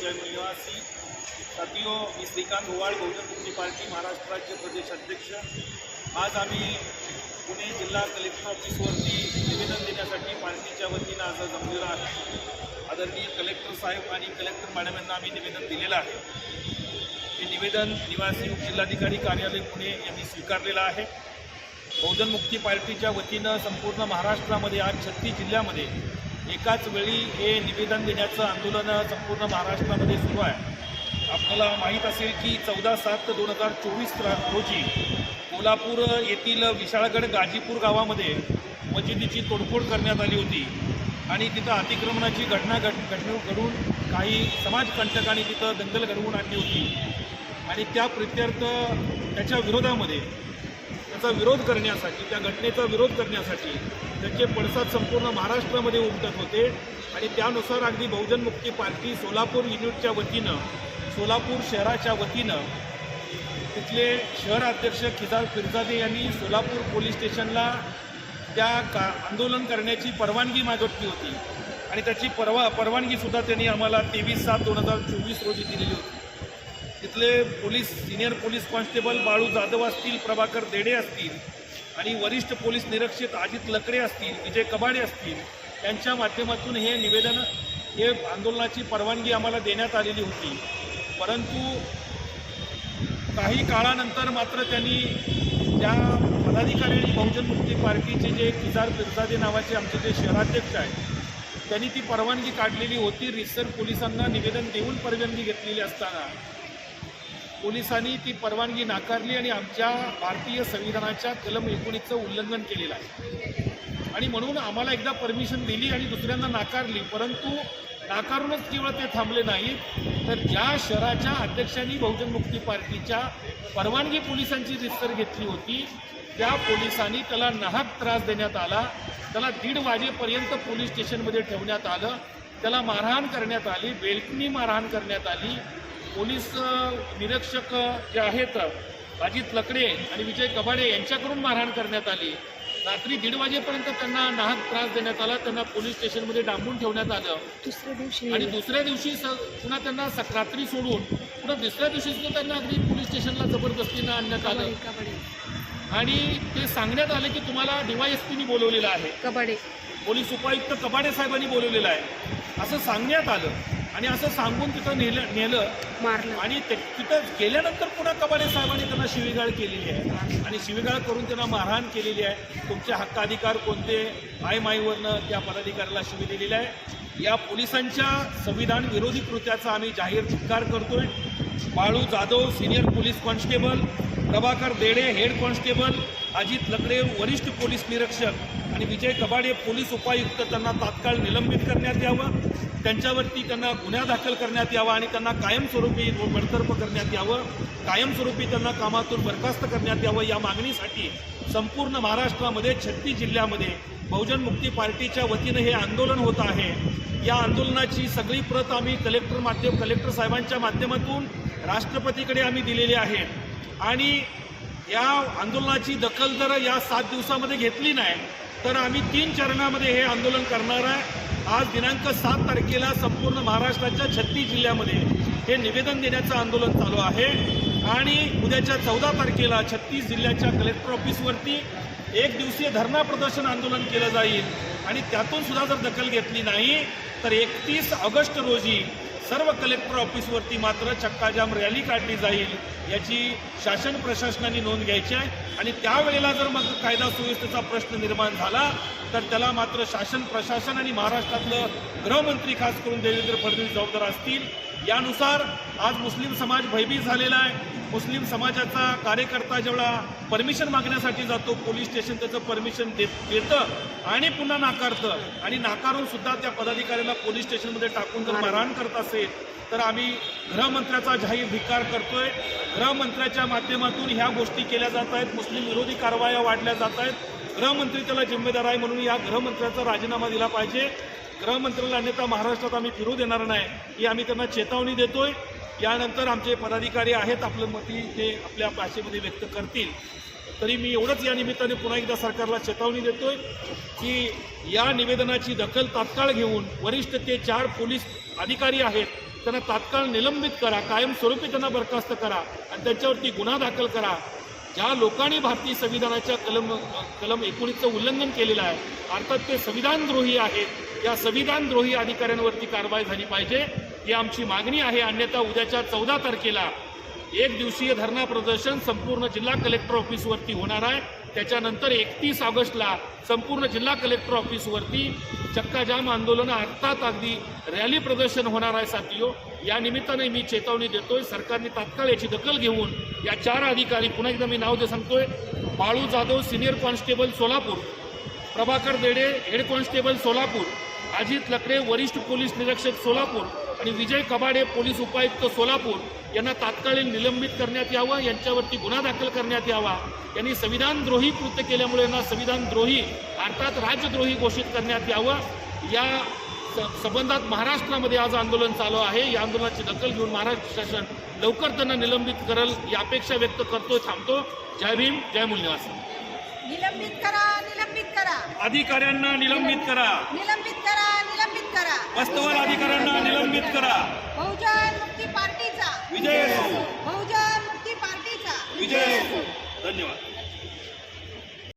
जय निवासी साथियों मी श्रीकांत ओवाळ बहुजन मुक्ती पार्टी महाराष्ट्र राज्य प्रदेश अध्यक्ष. आज आम्ही पुणे जिल्हा कलेक्टर ऑफिसवरती निवेदन देण्यासाठी पार्टीच्या वतीनं आज जमलेलो आहे आदरणीय कलेक्टर साहेब आणि कलेक्टर मॅडम यांना आम्ही निवेदन दिलेलं आहे. हे निवेदन निवासी उपजिल्हाधिकारी कार्यालय पुणे यांनी स्वीकारलेलं आहे. बहुजन मुक्ती पार्टीच्या वतीनं संपूर्ण महाराष्ट्रामध्ये आज छत्तीस जिल्ह्यामध्ये एकाच वेळी हे निवेदन देण्याचं आंदोलन संपूर्ण महाराष्ट्रामध्ये सुरू आहे. आपल्याला माहीत असेल की चौदा सात दोन हजार चोवीस रोजी कोल्हापूर येथील विशाळगड गाजीपूर गावामध्ये मशिदीची तोडफोड करण्यात आली होती आणि तिथं अतिक्रमणाची घटना घड घडणूक घडून काही समाजकंटकांनी तिथं दंगल घडवून आणली होती. आणि त्या प्रित्यर्थ त्याच्या विरोधामध्ये त्याचा विरोध करण्यासाठी त्या घटनेचा विरोध करण्यासाठी त्यांचे पडसाद संपूर्ण महाराष्ट्रामध्ये उमटत होते. आणि त्यानुसार अगदी बहुजन मुक्ती पार्टी सोलापूर युनिटच्या वतीनं सोलापूर शहराच्या वतीनं तिथले शहर अध्यक्ष खिजाल फिरजादे यांनी सोलापूर पोलीस स्टेशनला त्या का आंदोलन करण्याची परवानगी मागितली होती. आणि त्याची परवा परवानगीसुद्धा त्यांनी आम्हाला तेवीस सात दोन हजार चोवीस रोजी दिलेली होती. तिथले police senior police constable Balu Jadhav असतील प्रभाकर देडे असतील आणि वरिष्ठ पोलीस निरीक्षक अजित लकडे असतील विजय कबाडे असतील यांच्या माध्यमातून हे निवेदन हे आंदोलनाची परवानगी आम्हाला देण्यात आलेली होती. परंतु काही काळानंतर मात्र त्यांनी त्या पदाधिकाऱ्यांनी बहुजन मुक्ती पार्टीचे जे किजार पिरसादे नावाचे आमचे जे शहराध्यक्ष आहेत त्यांनी ती परवानगी काढलेली होती. रिसर पोलिसांना निवेदन देऊन परवानगी घेतलेली असताना पोलिसांनी ती परवानगी नाकारली आणि आमच्या भारतीय संविधानाच्या कलम एकोणीसचं उल्लंघन केलेलं आहे. आणि म्हणून आम्हाला एकदा परमिशन दिली आणि दुसऱ्यांदा नाकारली परंतु नाकारूनच केवळ ते थांबले नाहीत. तर ज्या शहराच्या अध्यक्षांनी बहुजन मुक्ती पार्टीच्या परवानगी पोलिसांची रिस्तर घेतली होती त्या पोलिसांनी त्याला नाहक त्रास देण्यात आला. त्याला दीड वाजेपर्यंत पोलीस स्टेशनमध्ये ठेवण्यात आलं. त्याला मारहाण करण्यात आली बेल्टनी मारहाण करण्यात आली. पोलीस निरीक्षक जे आहेत अजित लकडे आणि विजय कबाडे यांच्याकडून मारहाण करण्यात आली. रात्री दीड वाजेपर्यंत त्यांना नाहक त्रास देण्यात आला. त्यांना पोलीस स्टेशनमध्ये डांबून ठेवण्यात आलं. दुसऱ्या दिवशी आणि दुसऱ्या दिवशी स पुन्हा त्यांना रात्री सोडून पुन्हा दुसऱ्या दिवशी सुद्धा त्यांना अगदी पोलीस स्टेशनला जबरदस्तीनं आणण्यात आलं. आणि ते सांगण्यात आले की तुम्हाला डीवायएसपीनी बोलवलेलं आहे. कबड्डी पोलीस उपायुक्त कबाडे साहेबांनी बोलवलेलं आहे. असं सांगण्यात आलं. आणि असं सांगून तिथं नेलं नेलं. मारलं. आणि ते तिथं गेल्यानंतर पुन्हा कबाडे साहेबांनी त्यांना शिवीगाळ केलेली आहे. आणि शिवीगाळ करून त्यांना मारहाण केलेली आहे. तुमचे हक्काधिकार कोणते? आय माईवरनं त्या पदाधिकाऱ्याला शिवी दिलेली आहे. या पोलिसांच्या संविधान विरोधी कृत्याचा आम्ही जाहीर धिक्कार करतोय. Balu Jadhav senior police constable Prabhakar Dede head constable Ajit Lakde वरिष्ठ पोलीस निरीक्षक आणि विजय कबाडे पोलीस उपायुक्त त्यांना तात्काळ निलंबित करण्यात यावं त्यांच्यावरती त्यांना गुन्हा दाखल करण्यात यावा आणि त्यांना कायमस्वरूपी बडतर्फ करण्यात यावं कायमस्वरूपी त्यांना कामातून बरखास्त करण्यात यावं या मागणीसाठी संपूर्ण महाराष्ट्रामध्ये छत्तीस जिल्ह्यामध्ये बहुजन मुक्ती पार्टीच्या वतीनं हे आंदोलन होत आहे. या आंदोलनाची सगळी प्रत आम्ही कलेक्टर माध्यम कलेक्टर साहेबांच्या माध्यमातून राष्ट्रपतीकडे आम्ही दिलेली आहे. आणि या आंदोलनाची दखल जर या सात दिवसामध्ये घेतली नाही. तर आम्ही तीन चरणामध्ये हे आंदोलन करणार आहे. आज दिनांक सात तारखेला संपूर्ण महाराष्ट्राच्या छत्तीस जिल्ह्यामध्ये हे निवेदन देण्याचं आंदोलन चालू आहे. आणि उद्याच्या चौदा तारखेला छत्तीस जिल्ह्याच्या कलेक्टर ऑफिसवरती एक दिवसीय धरणा प्रदर्शन आंदोलन केलं जाईल. आणि त्यातून सुद्धा जर दखल घेतली नाही तर एकतीस ऑगस्ट रोजी सर्व कलेक्टर ऑफिसवरती मात्र चक्काजाम रॅली काढली जाईल याची शासन प्रशासनाने नोंद घ्यायची आहे. आणि त्यावेळेला जर मग कायदा सुव्यवस्थेचा प्रश्न निर्माण झाला तर त्याला मात्र शासन प्रशासन आणि महाराष्ट्रातलं गृहमंत्री खास करून देवेंद्र फडणवीस जबाबदार असतील. यानुसार आज मुस्लिम समाज भयभीत झालेला आहे. मुस्लिम समाजाचा कार्यकर्ता जेवढा परमिशन मागण्यासाठी जातो पोलीस स्टेशन त्याचं परमिशन देत देतं आणि पुन्हा नाकारतं. आणि नाकारून सुद्धा त्या पदाधिकाऱ्याला पोलीस स्टेशनमध्ये टाकून जर मारहाण करत असेल तर आम्ही गृहमंत्र्याचा जाहीर धिक्कार करतोय. गृहमंत्र्याच्या माध्यमातून ह्या गोष्टी केल्या जात आहेत. मुस्लिम विरोधी कारवाया वाढल्या जात आहेत. गृहमंत्री त्याला जिम्मेदार आहे म्हणून या गृहमंत्र्याचा राजीनामा दिला पाहिजे. गृहमंत्र्याला अन्यथा महाराष्ट्रात आम्ही फिरू देणार नाही. ही आम्ही त्यांना चेतावणी देतोय. यानंतर आमचे पदाधिकारी आहेत आपलं मती ते आपल्या भाषेमध्ये व्यक्त करतील. तरी मी एवढंच या निमित्ताने पुन्हा एकदा सरकारला चेतावणी देतोय की या निवेदनाची दखल तात्काळ घेऊन वरिष्ठ ते चार पोलीस अधिकारी आहेत त्यांना तात्काळ निलंबित करा कायमस्वरूपी त्यांना बरखास्त करा आणि त्यांच्यावरती गुन्हा दाखल करा. ज्या लोकांनी भारतीय संविधानाच्या कलम कलम एकोणीसचं उल्लंघन केलेलं आहे अर्थात ते संविधानद्रोही आहेत या संविधानद्रोही अधिकाऱ्यांवरती कारवाई झाली पाहिजे ही आमची मागणी आहे. अन्यथा उद्याच्या चौदा तारखेला एक दिवसीय धरणा प्रदर्शन संपूर्ण जिल्हा कलेक्टर ऑफिसवरती होणार आहे. त्याच्यानंतर एकतीस ऑगस्टला संपूर्ण जिल्हा कलेक्टर ऑफिसवरती चक्काजाम आंदोलन अर्थात अगदी रॅली प्रदर्शन होणार आहे साथियो. या निमित्ताने मी चेतावणी देतोय सरकारने तात्काळ याची दखल घेऊन या चार अधिकारी पुन्हा एकदा मी नाव दे सांगतोय Balu Jadhav senior constable Solapur Prabhakar Dede head constable Solapur Ajit Lakde वरिष्ठ पोलीस निरीक्षक सोलापूर आणि विजय कबाडे पोलीस उपायुक्त सोलापूर यांना तात्कालीन निलंबित करण्यात यावं यांच्यावरती गुन्हा दाखल करण्यात यावा. यांनी संविधानद्रोही कृत्य केल्यामुळे यांना संविधानद्रोही अर्थात राज्यद्रोही घोषित करण्यात यावं. या स- संबंधात महाराष्ट्रामध्ये आज आंदोलन चालू आहे. या आंदोलनाची दखल घेऊन महाराष्ट्र शासन लवकर त्यांना निलंबित करेल या अपेक्षा व्यक्त करतोय थांबतो. जय भीम जय मूल्यवासी निलंबित करा निलंबित करा. अधिकाऱ्यांना निलंबित करा. निलंबित करा निलंबित करा. वस्तवर अधिकाऱ्यांना निलंबित करा. बहुजन मुक्ती पार्टीचा. विजय बहुजन मुक्ती पार्टीचा. विजय धन्यवाद.